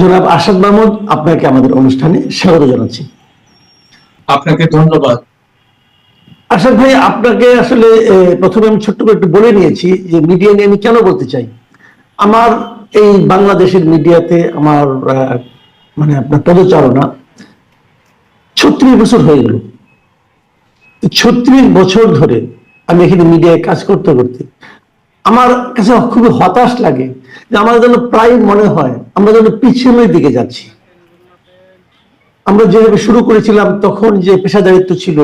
জনাব আসাদ মাহমুদ আপনাকে আমাদের অনুষ্ঠানে স্বাগত জানাচ্ছি। আপনাকে ধন্যবাদ। আসাদ ভাই আপনাকে আসলে প্রথমে আমি ছোট্ট করে একটু বলে নিয়েছি যে মিডিয়া নিয়ে আমি কেন বলতে চাই। আমার এই বাংলাদেশের মিডিয়াতে আমার মানে আপনার পদচারণা ছত্রিশ বছর হয়ে গেল। ছত্রিশ বছর ধরে আমি এখানে মিডিয়ায় কাজ করতে করতে আমার কাছে খুবই হতাশ লাগে যে আমার যেন প্রায় মনে হয় আমরা যেন পিছনের দিকে যাচ্ছি। আমরা যেভাবে শুরু করেছিলাম তখন যে পেশাদারিত্ব ছিল,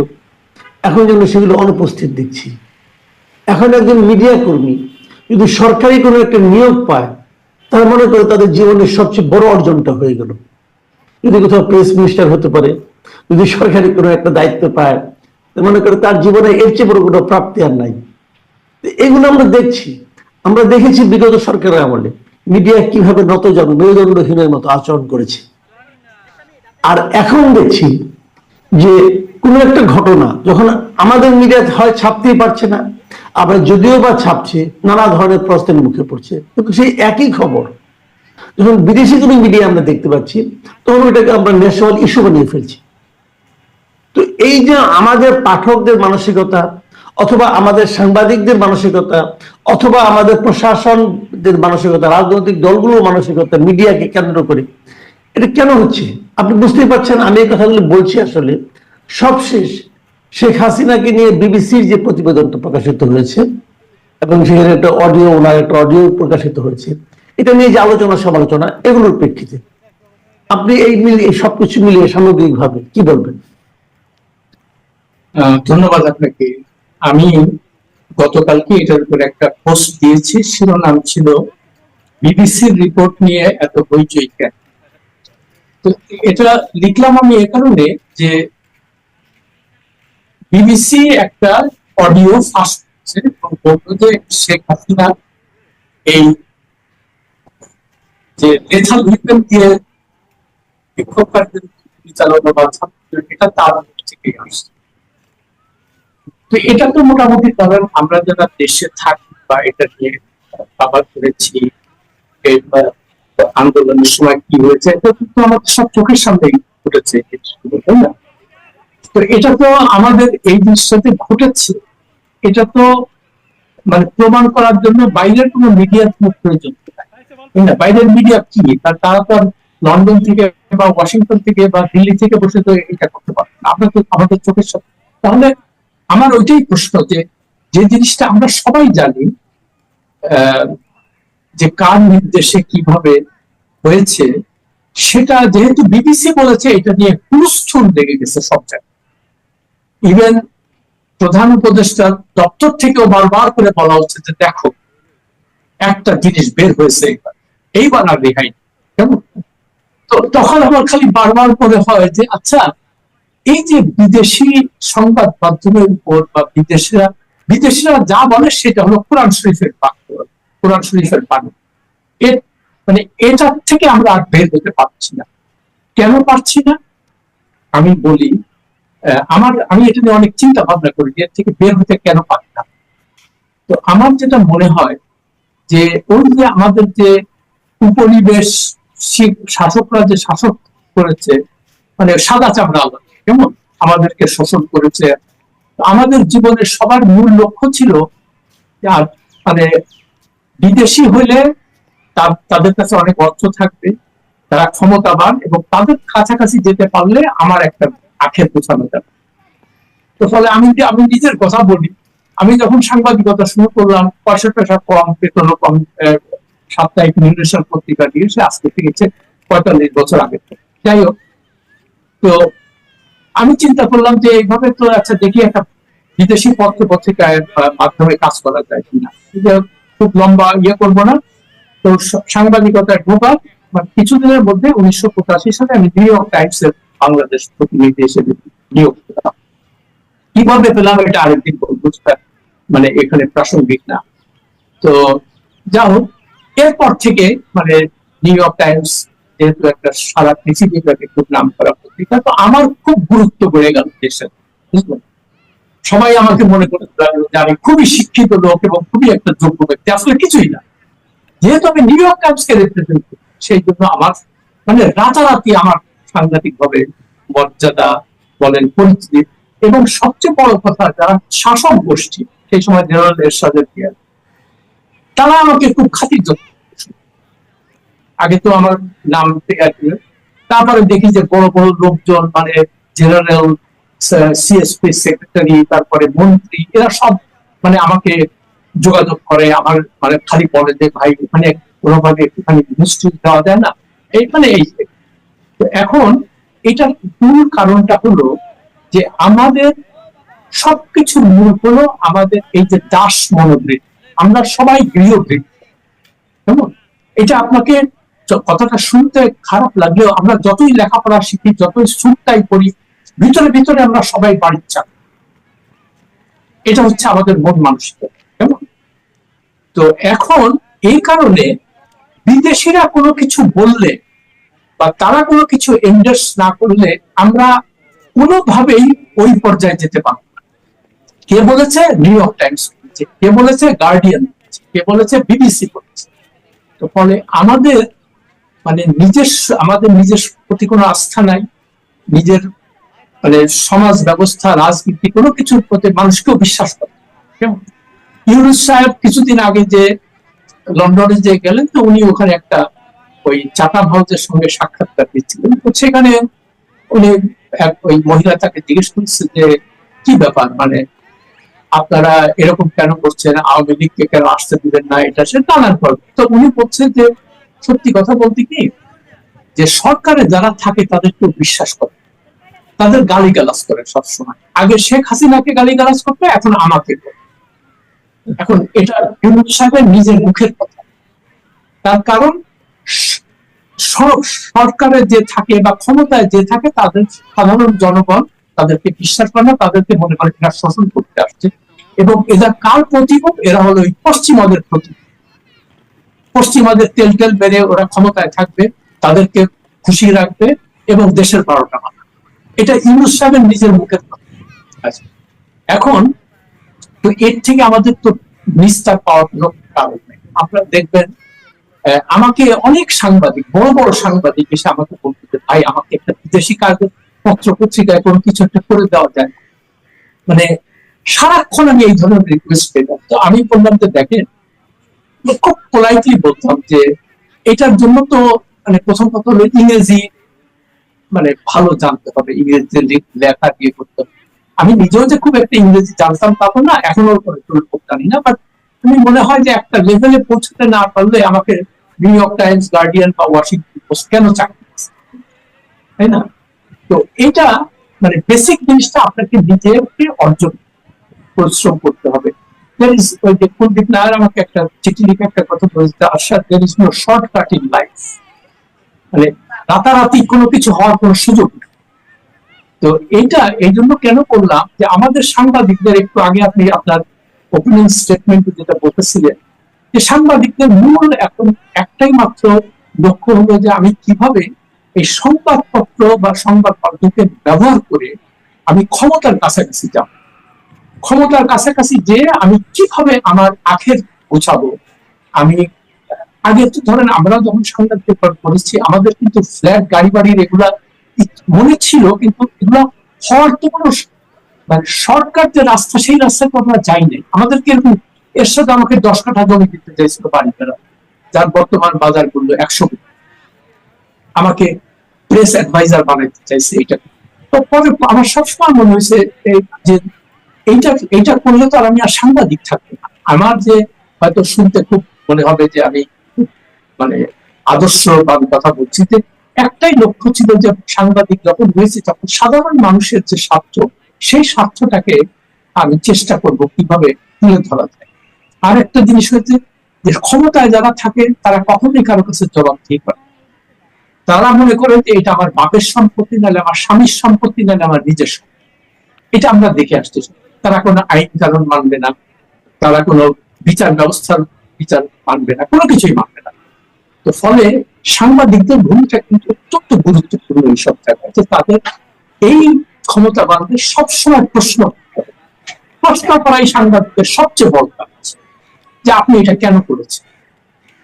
এখন যেন সেগুলো অনুপস্থিত দেখছি। এখন একজন মিডিয়া কর্মী যদি সরকারি কোনো একটা নিয়োগ পায়, তার মনে করে তাদের জীবনের সবচেয়ে বড় অর্জনটা হয়ে গেল। যদি কোথাও প্রেস মিনিস্টার হতে পারে, যদি সরকারি কোনো একটা দায়িত্ব পায় মনে করে তার জীবনে এর চেয়ে বড় কোনো প্রাপ্তি আর নাই। এগুলো আমরা দেখছি। আমরা দেখেছি বিগত সরকারের আমলে মিডিয়া কীভাবে নত নতজন মেরুদণ্ডহীনের মতো আচরণ করেছে। আর এখন দেখছি যে কোনো একটা ঘটনা যখন আমাদের মিডিয়া হয় ছাপতেই পারছে না, আবার যদিও বা ছাপছে, নানা ধরনের প্রশ্নের মুখে পড়ছে। সেই একই খবর, যখন বিদেশি কোনো মিডিয়া আমরা দেখতে পাচ্ছি, তখন ওইটাকে আমরা ন্যাশনাল ইস্যু বানিয়ে ফেলছি। তো এই যে আমাদের পাঠকদের মানসিকতা অথবা আমাদের সাংবাদিকদের মানসিকতা অথবা আমাদের প্রশাসনদের মানসিকতা, রাজনৈতিক দলগুলোর মানসিকতা, মিডিয়াকে কেন্দ্র করে। এটা কেন হচ্ছে? আপনি বুঝতেই পারছেন, আমি এই কথাগুলো বলছি আসলে। সবশেষ শেখ হাসিনাকে নিয়ে বিবিসির যে প্রতিবেদনটা প্রকাশিত হয়েছে, এবং সেখানে একটা অডিও, ওনার একটা অডিও প্রকাশিত হয়েছে। এটা নিয়ে যে আলোচনা, সমালোচনা, এগুলোর প্রেক্ষিতে আপনি এই মিলিয়ে সবকিছু মিলিয়ে সামগ্রিকভাবে কি বলবেন? ধন্যবাদ আপনাকে। আমি গতকালকে এটার উপর একটা পোস্ট দিয়েছি, শিরোনাম ছিল, বিবিসির রিপোর্ট নিয়ে এত হইচই কেন? তো এটা লিখলাম আমি এ কারণে যে বিবিসি একটা অডিও ফাঁস করছে এবং বলল যে শেখ হাসিনা এই যে লেথাল উইপেন দিয়ে বিক্ষোভকারীদের পরিচালনা বা ছাত্রদের এটা তার থেকে আসছে। তো এটা তো মোটামুটি ধরেন আমরা যারা দেশে থাকি বা এটা নিয়ে বাবার করেছি আন্দোলনের সময় কি হয়েছে, এটা তো আমাদের সব চোখের সামনেই ঘটেছে তো এটা তো আমাদের এই জিনিসটাতে ঘটেছে। এটা তো মানে প্রমাণ করার জন্য বাইরের কোনো মিডিয়ার কোনো প্রয়োজন না? বাইরের মিডিয়া কি? তারা তো লন্ডন থেকে বা ওয়াশিংটন থেকে বা দিল্লি থেকে বসে তো এটা করতে পারবে আমরা তো, আমাদের চোখের সাথে তাহলে আমার ওইটাই প্রশ্ন যে যে জিনিসটা আমরা সবাই জানি যে কার নির্দেশে কীভাবে হয়েছে, সেটা যেহেতু বিবিসি বলেছে, এটা নিয়ে হুলস্থুল লেগে গেছে সব ইভেন প্রধান উপদেষ্টার দপ্তর থেকেও বারবার করে বলা হচ্ছে যে, দেখো, একটা জিনিস বের হয়েছে এইবার। এইবার আর রেহাই কেমন? তো তখন আমার খালি বারবার মনে হয় যে আচ্ছা এই যে বিদেশি সংবাদ মাধ্যমের উপর বা বিদেশিরা বিদেশিরা যা বলে সেটা হলো কোরআন শরীফের বাক্য, কোরআন শরীফের বাণী। এর মানে এটার থেকে আমরা আর বের হতে পারছি না। কেন পারছি না? আমি বলি আমার, আমি এটা নিয়ে অনেক চিন্তা ভাবনা করি এর থেকে বের হতে কেন পারি না। তো আমার যেটা মনে হয় যে ওই যে আমাদের যে উপনিবেশ শাসকরা যে শাসক করেছে মানে সাদা চামড়া আলো কেমন? আমাদেরকে শোষণ করেছে। আমাদের জীবনের সবার মূল লক্ষ্য ছিল মানে বিদেশি হলে তাদের কাছে অনেক অর্থ থাকবে, তারা ক্ষমতাবান এবং তাদের কাছাকাছি যেতে পারলে আমার একটা আখের গোছানো যাবে। তো ফলে আমি আমি নিজের কথা বলি। আমি যখন সাংবাদিকতা শুরু করলাম, পয়সা টয়সা কম, বেতন কম সাপ্তাহিক নির্দেশন পত্রিকা দিয়ে, সে আজকে থেকে পঁয়তাল্লিশ বছর আগে। যাই হোক, তো আমি চিন্তা করলাম যে এইভাবে তো আচ্ছা দেখি একটা বিদেশি পত্র পত্রিকায় আহ, মাধ্যমে কাজ করা যায় কিনা। খুব লম্বা ইয়ে করব না। তো সাংবাদিকতায় ঢোকা মানে কিছুদিনের মধ্যে উনিশশো পঁচাশি সালে আমি নিউ ইয়র্ক টাইমস এর বাংলাদেশ প্রতিনিধি হিসেবে নিয়োগ পেলাম। কীভাবে পেলাম এটা আরেকদিন সেটা মানে এখানে প্রাসঙ্গিক না। তো যা হোক এরপর থেকে মানে নিউ ইয়র্ক টাইমস যেহেতু একটা সারা পৃথিবীব্যাপী খুব নাম করা পত্রিকা, তো আমার খুব গুরুত্ব বেড়ে গেল দেশের বুঝলেন সবাই আমাকে মনে করতে যে আমি খুবই শিক্ষিত লোক এবং খুবই একটা যোগ্য ব্যক্তি, আসলে কিছুই না যেহেতু আমি নিউ ইয়র্ক টাইমস কে রিপ্রেজেন্ট করি, সেই জন্য আমার মানে রাতারাতি আমার সাংঘাতিক ভাবে মর্যাদা বলেন পরিচিতি এবং সবচেয়ে বড় কথা, যারা শাসক গোষ্ঠী, সেই সময় জেনারেল এরশাদের তারা আমাকে খুব খাতির যত্ন। আগে তো আমার নাম তারপরে দেখি যে বড় বড় লোকজন মানে জেনারেল সিএসপি সেক্রেটারি তারপরে মন্ত্রী, এরা সব মানে আমাকে যোগাযোগ করে, আমার মানে খালি বলে যে, ভাই, ওখানে কোনোভাবে একটুখানি মিষ্টি দেওয়া যায় না? এই মানে এই তো এখন এটার মূল কারণটা হলো যে আমাদের সবকিছুর মূল হলো আমাদের এই যে দাস মনোবৃত্তি। আমরা সবাই গৃহবৃত্তি। কেমন? এটা আপনাকে কথাটা শুনতে খারাপ লাগলেও আমরা যতই লেখাপড়া শিখি, যতই সুখটাই করি ভিতরে ভিতরে আমরা সবাই বাড়ির চাপ। এটা হচ্ছে আমাদের মন মানসিকতা, কেমন? তো এখন এই কারণে বিদেশিরা কোনো কিছু বললে বা তারা কোনো কিছু এন্ডার্স না করলে আমরা কোনোভাবেই ওই পর্যায়ে যেতে পারব না। কে বলেছে? নিউ ইয়র্ক টাইমস কে বলেছে? গার্ডিয়ান কে বলেছে? বিবিসি বলেছে। তো ফলে আমাদের মানে নিজস্ব আমাদের নিজের প্রতি কোনো আস্থা নাই। নিজের মানে সমাজ ব্যবস্থা রাজনীতি কোনো কিছুর প্রতি মানুষকেও বিশ্বাস করে। ইউনুস সাহেব কিছুদিন আগে যে লন্ডনে যে গেলেন তো উনি ওখানে একটা ওই চাটা হাউসের সঙ্গে সাক্ষাৎকার দিচ্ছিলেন। তো সেখানে উনি এক ওই মহিলা তাকে জিজ্ঞেস করছে যে কি ব্যাপার? মানে আপনারা এরকম কেন করছেন? আওয়ামী লীগকে কেন আসতে দিবেন না? এটা সে নানান পর্ব তো উনি বলছেন যে সত্যি কথা বলতে কি? যে সরকারে যারা থাকে তাদেরকে বিশ্বাস করে তাদের গালি গালাজ করে সবসময়। আগে শেখ হাসিনাকে গালি গালাজ করতো, এখন আমাকে এখন এটা ইউনুস সাহেবের নিজের মুখের কথা। তার কারণ সরকারে যে থাকে বা ক্ষমতায় যে থাকে, তাদের সাধারণ জনগণ তাদেরকে বিশ্বাস করে না, তাদেরকে মনে করে এরা শোষণ করতে আসছে। এবং এরা কার প্রতিরূপ এরা হলো পশ্চিমাদের প্রতিরূপ পশ্চিমাদের তেল তেল বেড়ে ওরা ক্ষমতায় থাকবে তাদেরকে খুশি রাখবে এবং দেশের বারোটা বাজাবে। এটা ইউনুস সাহেবের নিজের মুখের আচ্ছা, এখন তো এর থেকে আমাদের তো নিস্তার পাওয়ার কোনো কারণ নেই আপনারা দেখবেন আমাকে অনেক সাংবাদিক বড় বড় সাংবাদিক এসে আমাকে বলতে ভাই আমাকে একটা বিদেশি কাগজ পত্র পত্রিকায় কোনো কিছু একটা করে দেওয়া যায় না?" মানে সারাক্ষণ আমি এই ধরনের রিকোয়েস্ট পেতাম তো আমি বললাম যে দেখেন খুব পোলাইটলি বলতাম যে এটার জন্য তো মানে প্রথম কথা হলো ইংরেজি মানে ভালো জানতে হবে, ইংরেজিতে লেখা দিয়ে করতে হবে। আমি নিজেও যে খুব একটা ইংরেজি জানতাম তা না এখনও জানি না বাট আমি মনে হয় যে একটা লেভেলে পৌঁছতে না পারলে আমাকে নিউ ইয়র্ক টাইমস গার্ডিয়ান বা ওয়াশিংটন পোস্ট কেন চাকরি তাই না? তো এটা মানে বেসিক জিনিসটা আপনাকে নিজেকে অর্জন, পরিশ্রম করতে হবে। ওই যে কুলদীপ নায়ার আমাকে একটা চিঠি লিখে একটা কথা there is no shortcut in life মানে রাতারাতি কোনো কিছু হওয়ার কোনো সুযোগ তো এই জন্য কেন করলাম যে, আমাদের সাংবাদিকদের একটু আগে আপনি আপনার ওপেনিং স্টেটমেন্ট যেটা বলতেছিলেন, যে সাংবাদিকদের মূল এখন একটাই মাত্র লক্ষ্য হলো যে, আমি কীভাবে এই সংবাদপত্র বা সংবাদ মাধ্যমকে ব্যবহার করে আমি ক্ষমতার কাছাকাছি যাব। ক্ষমতার কাছাকাছি যে আমি কীভাবে আমার আখের গোছাবো? আমি, আগে তো ধরেন আমরা যখন সংবাদ পেপার পড়েছি, আমাদের কিন্তু ফ্ল্যাট গাড়ি বাড়ির এগুলা মনে ছিল, কিন্তু এগুলা হওয়ার তো কোনো মানে শর্টকাট যে রাস্তা, সেই রাস্তায় তো আমরা যাই নাই। আমাদেরকে এরকম এর সাথে আমাকে দশ কাঠা জমি দিতে চাইছিল বাড়িটারা যার বর্তমান বাজার মূল্য একশো। আমাকে প্রেস অ্যাডভাইজার বানাইতে চাইছে এটা তো পরে আমার সবসময় মনে হয়েছে, এই যে এইটা এইটা করলে তো আর আমি আর সাংবাদিক থাকব না আমার যে হয়তো শুনতে খুব মনে হবে যে আমি মানে আদর্শ বা কথা বলছি যে একটাই লক্ষ্য ছিল যে সাংবাদিক যখন হয়েছে, তখন সাধারণ মানুষের যে স্বার্থ, সেই স্বার্থটাকে আমি চেষ্টা করব কীভাবে তুলে ধরা যায় আর একটা জিনিস হয়েছে যে ক্ষমতায় যারা থাকে, তারা কখনোই কারও কাছে জবাব দিয়ে পারে। তারা মনে করে যে এটা আমার বাপের সম্পত্তি, নাহলে আমার স্বামীর সম্পত্তি, নাহলে আমার নিজের সম্পত্তি। এটা আমরা দেখে আসতেছি তারা কোনো আইন কানুন মানবে না, তারা কোনো বিচার ব্যবস্থার বিচার মানবে না, কোনো কিছুই মানবে না। তো ফলে সাংবাদিকদের ভূমিকা কিন্তু অত্যন্ত গুরুত্বপূর্ণ এইসব জায়গায়। যে তাদের এই ক্ষমতাবানদের সবসময় প্রশ্ন প্রশ্ন করাই সাংবাদিকদের সবচেয়ে বড় কাজ যে আপনি এটা কেন করেছেন?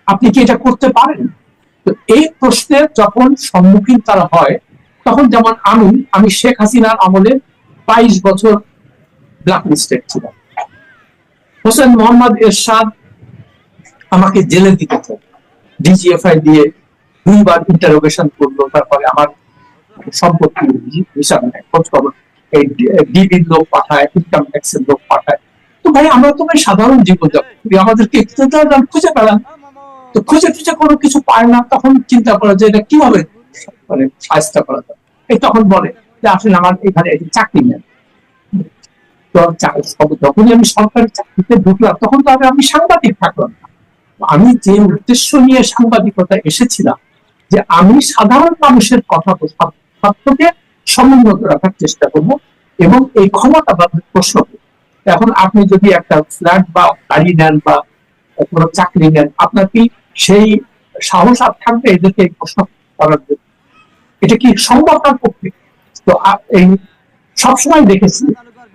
আপনি কি এটা করতে পারেন? তো এই প্রশ্নের যখন সম্মুখীন তারা হয়, তখন যেমন আমি আমি শেখ হাসিনার আমলে বাইশ বছর ব্ল্যাক লিস্টেড ছিলাম হোসেন মোহাম্মদ এরশাদ আমাকে জেলে দিতে ডিজিএফআই দিয়ে দুইবার ইন্টারোগেশন করল, তারপরে আমার সম্পত্তি হিসাব নেয় খোঁজ খবর এই ডিবির লোক পাঠায় ইনকাম ট্যাক্সের লোক পাঠায়। তো ভাই, আমরা তো ভাই সাধারণ জীবনযাপন আমাদেরকে খুঁজে পেলাম তো খুঁজে টুজে কোনো কিছু পায় না, তখন চিন্তা করা যে এটা কীভাবে মানে সাহায্য করা যায়। এই তখন বলে যে, আসলে আমার এখানে চাকরি সব- যখনই আমি সরকারি চাকরিতে ঢুকলাম, তখন তো আমি সাংবাদিক থাকলাম আমি যে উদ্দেশ্য নিয়ে সাংবাদিকতা এসেছিলাম, যে আমি সাধারণ মানুষের কথা তো সব- সত্যকে সমুন্নত রাখার চেষ্টা করব এবং এই ক্ষমতা বা প্রশ্ন এখন আপনি যদি একটা ফ্ল্যাট বা গাড়ি নেন বা কোনো চাকরি নেন, আপনার কি সেই সাহস আর থাকবে এদেরকে এই প্রশ্ন করার জন্য? এটা কি সম্ভব তার পক্ষে তো এই সবসময় দেখেছি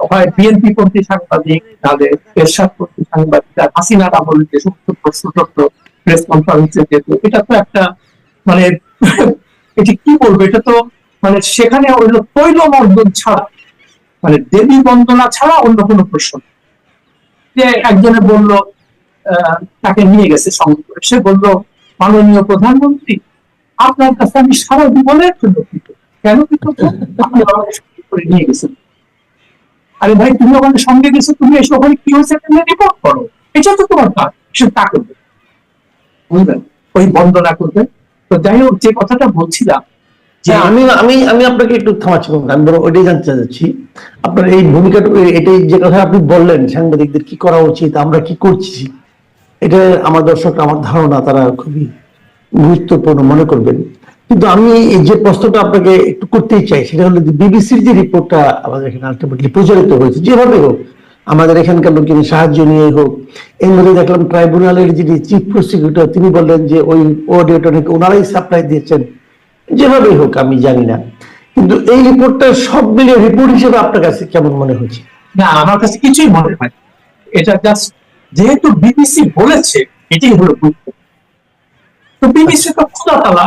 হয় বিএনপি পন্থী সাংবাদিক, তাদের সাংবাদিক প্রেস কনফারেন্সে যেত। এটা তো একটা মানে এটা কি বলব? এটা তো মানে সেখানে তৈল মর্দন ছাড়া মানে দেবী বন্দনা ছাড়া অন্য কোনো প্রশ্ন যে একজনে বলল তাকে নিয়ে গেছে সঙ্গে সে বলল, মাননীয় প্রধানমন্ত্রী, আপনার কাছে আমি সারা জীবনের জন্য কেন কৃতজ্ঞ? আপনি আমাকে করে নিয়ে গেছেন। আরে ভাই তুমি ওখানে সঙ্গে গেছো তুমি এসে ওখানে কি হয়েছে রিপোর্ট করো। এটা তো তোমার কাজ সে তা করবে। বুঝলেন ওই বন্দনা করবে। তো যাই হোক যে কথাটা বলছিলাম যে হ্যাঁ, আমি আমি আমি আপনাকে একটু থামাচ্ছি আমি বরং ওইটাই জানতে চাচ্ছি আপনার এই ভূমিকাটা এটাই যে কথা আপনি বললেন সাংবাদিকদের কি করা উচিত আমরা কি করছি এটা আমার দর্শক আমার ধারণা তারা খুবই গুরুত্বপূর্ণ মনে করবেন। কিন্তু আমি এই যে প্রশ্নটা আপনাকে একটু করতেই চাই, সেটা হলো বিবিসির যে রিপোর্টটা আমাদের এখানে আলটিমেটলি প্রচারিত হয়েছে, যেভাবে হোক, আমাদের এখানকার লোকের সাহায্য নিয়ে হোক, এর মধ্যে দেখলাম ট্রাইব্যুনালের যিনি চিফ প্রসিকিউটর তিনি বললেন যে ওই অডিওটা নাকি ওনারাই সাপ্লাই দিয়েছেন, যেভাবেই হোক, আমি জানি না। কিন্তু এই রিপোর্টটা সব মিলিয়ে রিপোর্ট হিসেবে আপনার কাছে কেমন মনে হচ্ছে? না, আমার কাছে কিছুই মনে হয় এটা জাস্ট যেহেতু বিবিসি বলেছে, এটাই হলো গুরুত্ব তো বিবিসি তো খোদা তালা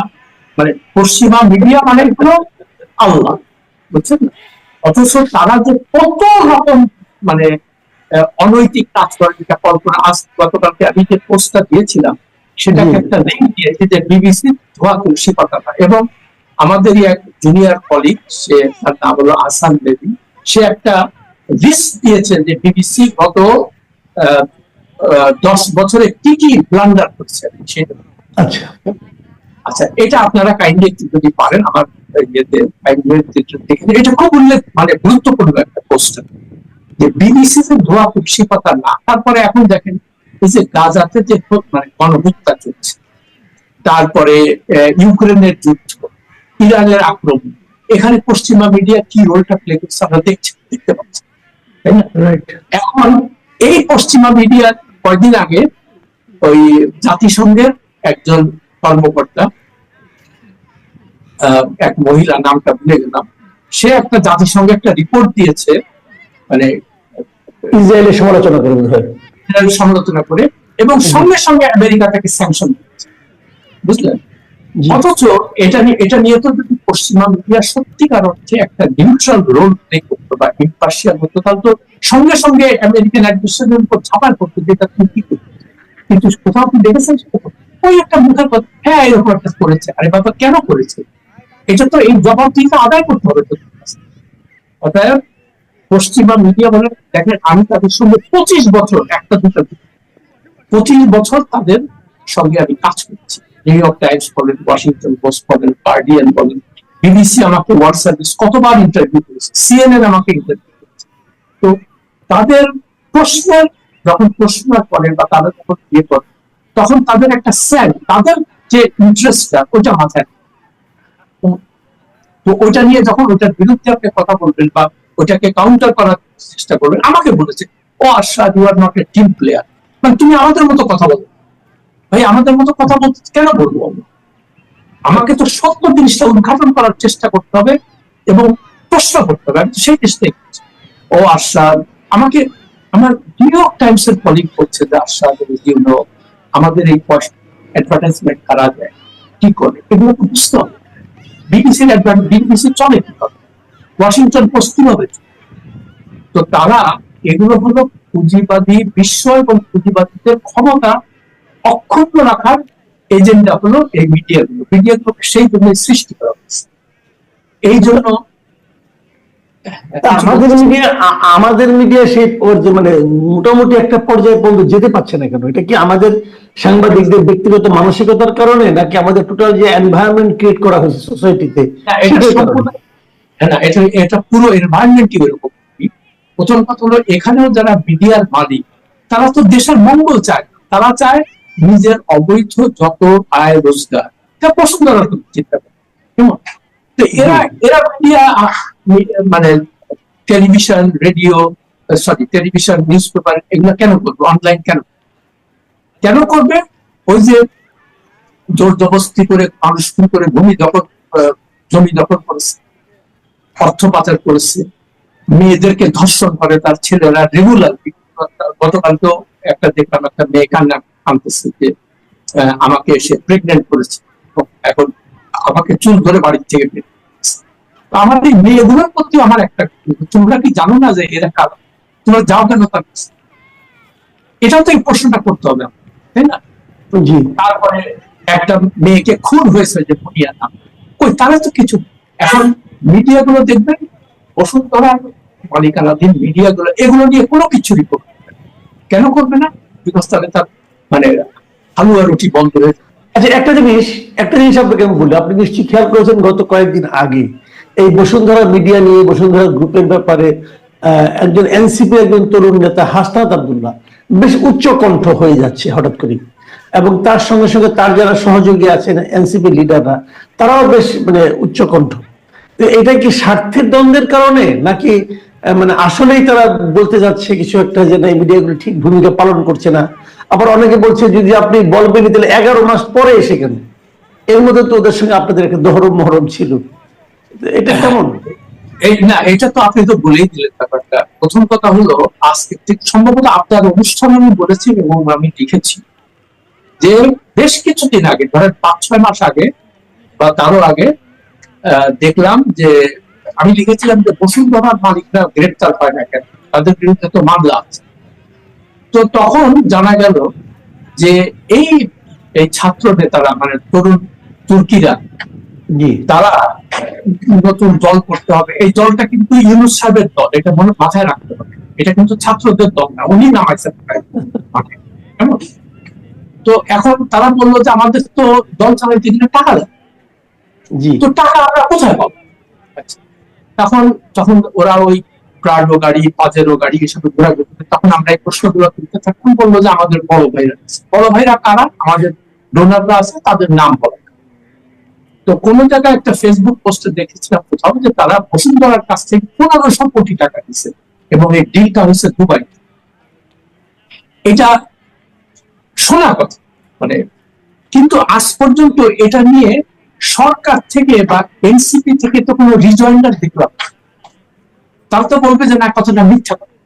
মানে পশ্চিমা মিডিয়া মানে হলো আল্লাহ বুঝছেন? না অথচ তারা যে কত রকম মানে অনৈতিক কাজ করে যেটা কল্পনা আজ গতকালকে আমি যে পোস্টটা দিয়েছিলাম সেটাকে একটা লিঙ্ক দিয়েছে যে বিবিসি ধোয়া তুলসী পাতাটা। এবং আমাদেরই এক জুনিয়র কলিগ সে তার নাম হলো আসান দেবী সে একটা লিস্ট দিয়েছে যে বিবিসি গত দশ বছরে কি কি ব্লান্ডার করছে। সেটা আচ্ছা। আচ্ছা এটা আপনারা কাইন্ডলি একটু যদি পারেন আমার ইয়েতে এটা খুব উল্লেখ মানে গুরুত্বপূর্ণ একটা পোস্টার যে বিবিসি তে ধোয়া তুলসী পাতা না তারপরে এখন দেখেন এই যে গাজাতে যে মানে গণহত্যা চলছে তারপরে ইউক্রেনের যুদ্ধ ইরানের আক্রমণ এখানে পশ্চিমা মিডিয়া কি রোলটা প্লে করছে আমরা দেখছি দেখতে পাচ্ছি। তাই না? এখন এই পশ্চিমা মিডিয়া কয়েকদিন আগে ওই জাতিসংঘের একজন কর্মকর্তা এক মহিলা নামটা ভুলে গেলাম। সে একটা জাতিসংঘে একটা রিপোর্ট দিয়েছে মানে ইসরায়েলের সমালোচনা করে সমালোচনা করে এবং সঙ্গে সঙ্গে আমেরিকা তাকে স্যাংশন দিয়েছে। বুঝলেন? অথচ এটা নিয়ে এটা নিয়ে তো যদি পশ্চিমা মিডিয়া সত্যিকার অর্থে একটা নিউট্রাল রোল প্লে করতো বা ইম্পার্শিয়াল হতো তাহলে তো সঙ্গে সঙ্গে আমেরিকান অ্যাডমিনিস্ট্রেশনের উপর ঝাঁপায় করতো যেটা তুমি কি করতে কিন্তু কোথাও আপনি দেখেছেন সেটা? ওই একটা মুখের হ্যাঁ এরকম একটা করেছে, আরে বাবা, কেন করেছে? এটা তো এই জবাবদিহিতা আদায় করতে হবে অতএব পশ্চিমা মিডিয়া বলে, দেখেন, আমি তাদের সঙ্গে পঁচিশ বছর, একটা দুটো পঁচিশ বছর তাদের সঙ্গে আমি কাজ করছি। নিউ ইয়র্ক টাইমস বলেন, ওয়াশিংটন পোস্ট বলেন, গার্ডিয়ান বলেন, বিবিসি আমাকে ওয়ার্ল্ড সার্ভিস কতবার ইন্টারভিউ করেছে, সিএনএন আমাকে ইন্টারভিউ করেছে। তো তাদের প্রশ্নের যখন প্রশ্ন করেন বা তাদের যখন ইয়ে করেন তখন তাদের একটা স্যাল তাদের যে ইন্টারেস্টটা ওটা মাথায় তো- ওইটা নিয়ে যখন ওটার বিরুদ্ধে আপনি কথা বলবেন বা ওটাকে কাউন্টার করার চেষ্টা করবেন, আমাকে বলেছে, ও আশা you are not a team player মানে তুমি আমাদের মতো কথা বলো। ভাই, আমাদের মতো কথা বলতে কেন বলব আমি? আমাকে তো সত্য জিনিসটা উদ্ঘাটন করার চেষ্টা করতে হবে এবং প্রশ্ন করতে হবে। আমি তো সেই চেষ্টাই করছি। ও আশাদ আমাকে, আমার নিউ ইয়র্ক টাইমস এর কলিগ করছে যে আশাদ ইউনো আমাদের এই অ্যাডভার্টাইজমেন্ট করা যায় কি করে? এগুলো তো বুঝতে হবে বিবিসির বিবিসি চলে কীভাবে ওয়াশিংটন পোস্ট কীভাবে তো তারা এগুলো হলো পুঁজিবাদী বিশ্ব এবং পুঁজিবাদীদের ক্ষমতা অক্ষুণ্ণ রাখার এজেন্ডা হলো এই মিডিয়াগুলো মিডিয়াগুলোকে সেই জন্য সৃষ্টি করা হয়েছে। এই জন্য আমাদের মিডিয়া আমাদের মিডিয়া সেই মানে মোটামুটি একটা পর্যায়ে পর্যন্ত যেতে পারছে না কেন? এটা কি আমাদের সাংবাদিকদের ব্যক্তিগত মানসিকতার কারণে নাকি আমাদের টোটাল যে এনভায়রনমেন্ট ক্রিয়েট করা হয়েছে সোসাইটিতে না, এটা সম্পূর্ণ হ্যাঁ, এটা এটা পুরো এনভায়রনমেন্টই এরকম প্রথম কথা হলো এখানেও যারা মিডিয়ার মালিক তারা তো দেশের মঙ্গল চায়। তারা চায় নিজের অবৈধ যত আয় রোজগার। তা পছন্দ চিন্তা করে। কেমন? তো এরা এরা মিডিয়া মানে television radio sorry television newspaper এগুলো কেন করবে? অনলাইন কেন? কেন করবে? ওই যে জোর জবস্তি করে মানুষ খুন করে ভূমি দখল জমি দখল করেছে অর্থ পাচার করেছে। মেয়েদেরকে ধর্ষণ করে তার ছেলেরা রেগুলার গতকাল তো একটা দেখলাম একটা মেয়ে কান্না আনতেছে যে আমাকে এসে প্রেগনেন্ট করেছে। এখন আমাকে চুল ধরে বাড়ির থেকে বের আমার এই মেয়েগুলোর প্রতি আমার একটা তোমরা কি জানো না যে এরা কারা? তোমরা যাও কেন তার কাছে? এটাও তো এই প্রশ্নটা করতে হবে তাই না? তারপরে একটা মেয়েকে খুন হয়েছে যে মুনিয়া নাম। কই তারা তো কিছু। এখন মিডিয়া গুলো দেখবেন বসুন্ধরা মালিকানাধীন মিডিয়া গুলো এগুলো নিয়ে কোনো কিছু রিপোর্ট কেন করবে না? বিকজ তাহলে তার মানে হালুয়া রুটি বন্ধ হয়ে। আচ্ছা একটা জিনিস একটা জিনিস আপনাকে আমি বলি। আপনি নিশ্চয়ই খেয়াল করেছেন গত কয়েকদিন আগে এই বসুন্ধরা মিডিয়া নিয়ে, বসুন্ধরা গ্রুপের ব্যাপারে একজন এনসিপি একজন তরুণ নেতা হাসনাত বেশ উচ্চ কণ্ঠ হয়ে যাচ্ছে হঠাৎ করে এবং তার সঙ্গে সঙ্গে তার যারা সহযোগী আছেন এনসিপি লিডাররা তারাও বেশ মানে উচ্চ কণ্ঠ। এটা কি স্বার্থের দ্বন্দ্বের কারণে? নাকি মানে আসলেই তারা বলতে যাচ্ছে কিছু একটা যে না, এই মিডিয়াগুলো ঠিক ভূমিকা পালন করছে না? আবার অনেকে বলছে, যদি আপনি বলবেন তাহলে এগারো মাস পরে এসে কেন এর মধ্যে তো ওদের সঙ্গে আপনাদের একটা দহরম মহরম ছিল। এটা কেমন? এই না, এটা তো আপনি তো বলেই দিলেন ব্যাপারটা। প্রথম কথা হলো আজকে ঠিক সম্ভবত আপনার অনুষ্ঠানে আমি বলেছি এবং আমি লিখেছি যে বেশ কিছুদিন আগে, ধরেন পাঁচ, ছয় মাস আগে বা তারও আগে দেখলাম যে আমি লিখেছিলাম যে বসুন্ধরার মালিকরা গ্রেপ্তার হয় না কেন? তাদের বিরুদ্ধে তো মামলা আছে। তো তখন জানা গেল যে এই এই ছাত্র নেতারা মানে তরুণ তুর্কিরা তারা নতুন দল করতে হবে। এই দলটা কিন্তু ইউনুস সাহেবের দল এটা মনে মাথায় রাখতে হবে। এটা কিন্তু ছাত্রদের দল না উনি নামাইছেন মাঠে। কেমন? তো এখন তারা বলল যে আমাদের তো দল চালাইতে গেলে টাকা লাগে। জি। তো টাকা আমরা কোথায় পাবো? তখন তখন ওরা ওই প্রাডো গাড়ি পাজেরো গাড়ি এসব ঘোরাঘুরি তখন আমরা এই প্রশ্নগুলো তুলতে থাকলাম বলল যে আমাদের বড় ভাইরা। বড় ভাইরা কারা? আমাদের ডোনাররা আছে, তাদের নাম বলা। তো কোন জায়গায় একটা ফেসবুক পোস্টে দেখেছিলাম কোথাও যে তারা বসুন্ধরার কাছ থেকে পনেরোশো কোটি টাকা দিছে এবং এই ডিলটা হয়েছে দুবাই এটা শোনা কথা মানে কিন্তু আজ পর্যন্ত এটা নিয়ে সরকার থেকে বা এনসিপি থেকে তো কোনো রিজয়েন্ডার দেখলাম। তারা তো বলবে যে না কথাটা মিথ্যা কথা।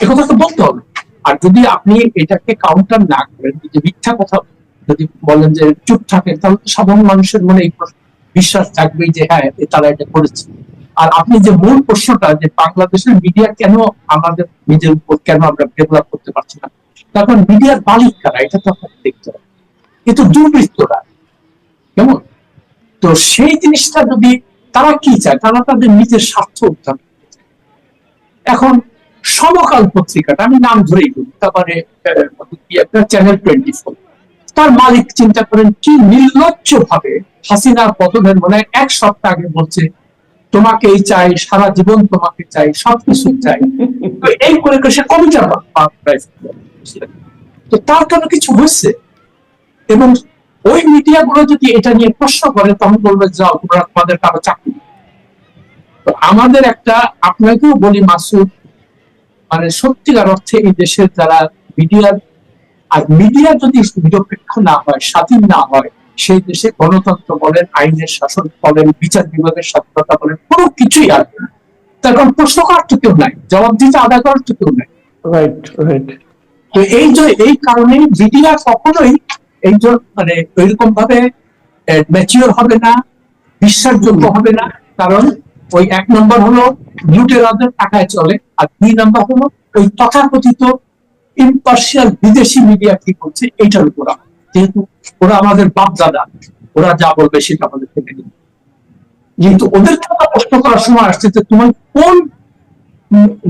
কথা তো বলতে হবে। আর যদি আপনি এটাকে কাউন্টার না করেন যে মিথ্যা কথা যদি বলেন যে চুপ থাকেন, তাহলে তো সাধারণ মানুষের মনে এই বিশ্বাস থাকবেই যে হ্যাঁ তারা এটা করেছে। আর আপনি যে মূল প্রশ্নটা, যে বাংলাদেশের মিডিয়া কেন আমাদের নিজের উপর কেন আমরা ডেভেলপ করতে পারছি না? তখন মিডিয়ার মালিক কারা? এটা তো আপনাকে দেখতে হবে। কিন্তু দুর্বৃত্তরা। কেমন? তো সেই জিনিসটা যদি তারা কি চায়, তারা তাদের নিজের স্বার্থ চায়। এখন সমকাল পত্রিকাটা, আমি নাম ধরেই বলি, তারপরে চ্যানেল টোয়েন্টি ফোর তার মালিক চিন্তা করেন, কি নির্লজ্জ ভাবে হাসিনার পতনের মানে এক সপ্তাহ আগে বলছে, তোমাকেই চাই, সারা জীবন তোমাকে চাই, সবকিছু চাই। এই করে সে কবিতা? তো তার কেন কিছু হচ্ছে এবং ওই মিডিয়া গুলো যদি এটা নিয়ে প্রশ্ন করে, তখন বলবে, যাও, তোমরা তোমাদের কারও চাকরি আমাদের একটা আপনাকেও বলি মাসুদ মানে সত্যিকার অর্থে এই দেশের যারা মিডিয়ার আর মিডিয়া যদি নিরপেক্ষ না হয় স্বাধীন না হয় সেই দেশে গণতন্ত্র বলেন আইনের শাসন বলেন বিচার বিভাগের স্বাধীনতা বলেন কোনো কিছুই আসবে না। তার কারণ প্রশ্ন করার তো কেউ নাই জবাব দিতে আদায় করার তো কেউ নাই। রাইট রাইট তো এই যে এই কারণে মিডিয়া কখনোই এই যে মানে ওইরকম ভাবে ম্যাচিওর হবে না বিশ্বাসযোগ্য হবে না। কারণ ওই এক নম্বর হলো লুটেরাদের টাকায় চলে, আর দুই নম্বর হলো ওই তথাকথিত ইম্পার্শিয়াল বিদেশি মিডিয়া কি করছে এইটার উপর। যেহেতু ওরা আমাদের বাপদাদা, ওরা যা বলবে সেটা আমাদের থেকে নিবে কিন্তু ওদের কথা প্রশ্ন করার সময় আসছে যে তোমার কোন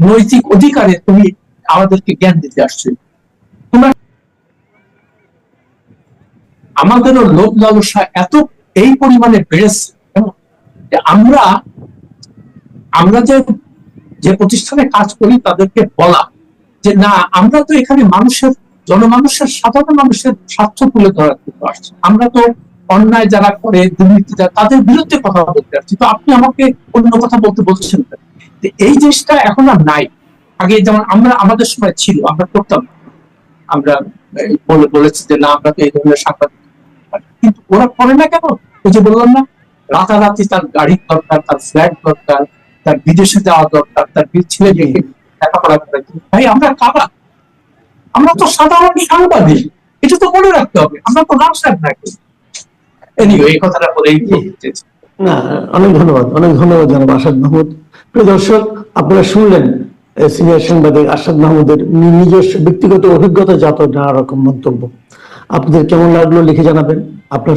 নৈতিক অধিকারে তুমি আমাদেরকে জ্ঞান দিতে আসছো তোমরা আমাদেরও লোভ লালসা এত এই পরিমাণে বেড়েছে আমরা আমরা যে যে প্রতিষ্ঠানে কাজ করি তাদেরকে বলা যে না, আমরা তো এখানে মানুষের, জনমানুষের, সাধারণ মানুষের স্বার্থ তুলে ধরার জন্য আসছি। আমরা তো অন্যায় যারা করে, দুর্নীতি যারা, তাদের বিরুদ্ধে কথা বলতে আসছি। তো আপনি আমাকে অন্য কথা বলতে বলছেন এই জিনিসটা এখন আর নাই। আগে যেমন আমরা, আমাদের সময় ছিল, আমরা করতাম। আমরা বলে, বলেছি যে না, আমরা তো এই ধরনের সাংবাদিক। কিন্তু ওরা করে না কেন? ওই যে বললাম না, রাতারাতি তার গাড়ির দরকার, তার ফ্ল্যাট দরকার তার বিদেশে যাওয়া দরকার তার ছেলে মেয়েকে লেখাপড়া করা ভাই আমরা কারা? আমরা তো সাধারণ সাংবাদিক। এটা তো মনে রাখতে হবে। আমরা তো রামসার না কেউ এনিওয়ে এই কথাটা বলেই না অনেক ধন্যবাদ অনেক ধন্যবাদ জানাব আসাদ মাহমুদ। প্রিয় দর্শক আপনারা শুনলেন সিনিয়র সাংবাদিক আসাদ মাহমুদের নিজস্ব ব্যক্তিগত অভিজ্ঞতা জাত নানা রকম মন্তব্য। আপনাদের কেমন লাগল লিখে জানাবেন। আপনার